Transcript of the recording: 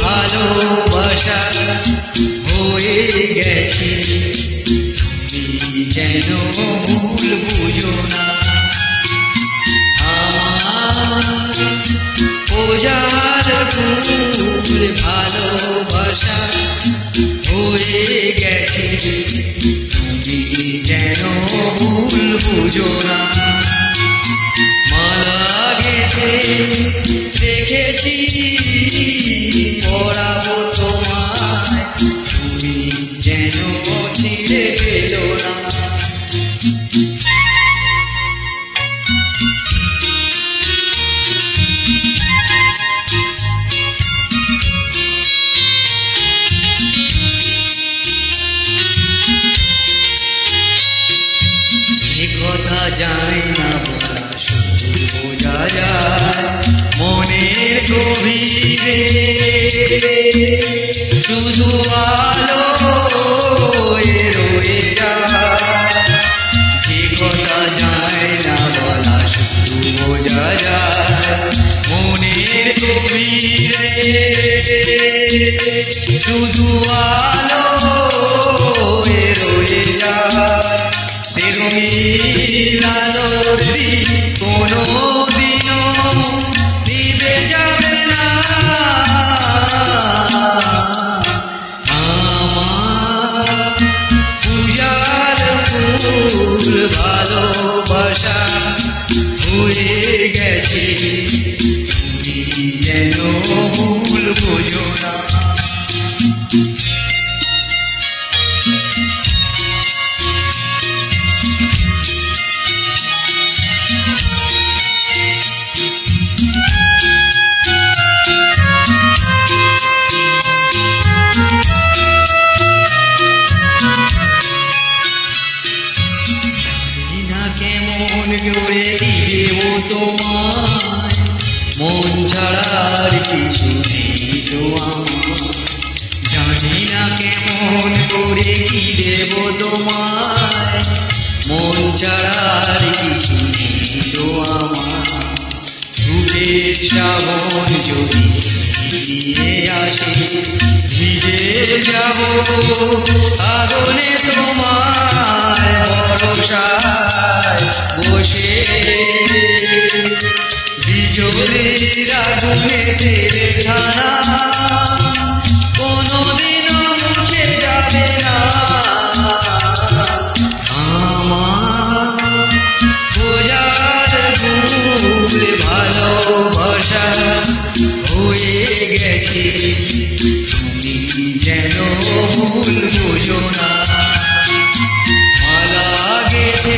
ভালোবাসা হয়ে গেছে। যেন ভুল বুঝো না। পূজার ফুল ভালোবাসা হয়ে গেছে। যেন ভুল বুঝো না। শুধু আলো রয়ে যায় তেরুমিল আলোর কোনো দিনও দিবে যাবে না ফুল ভালোবাসা হয়ে গেছে ভুল বোঝো না কেমন করে দেব তোমায় মন ছাড়ার কিছু নেই তো জানি না কেমন করে কি দেব তোমায়। মন ছাড়ার কিছু নেই তো আমার যদি ফিরিয়ে আসে, ভিজে যাব, আগুনে বিজলির আগুনে তেরে ছাড়া কোনদিনও মুছে যাবে না। আমার খোঁজার ভুল ভালোবাসা হয়ে গেছে তুমি যেন ভুল বুঝো না। মালা গেছে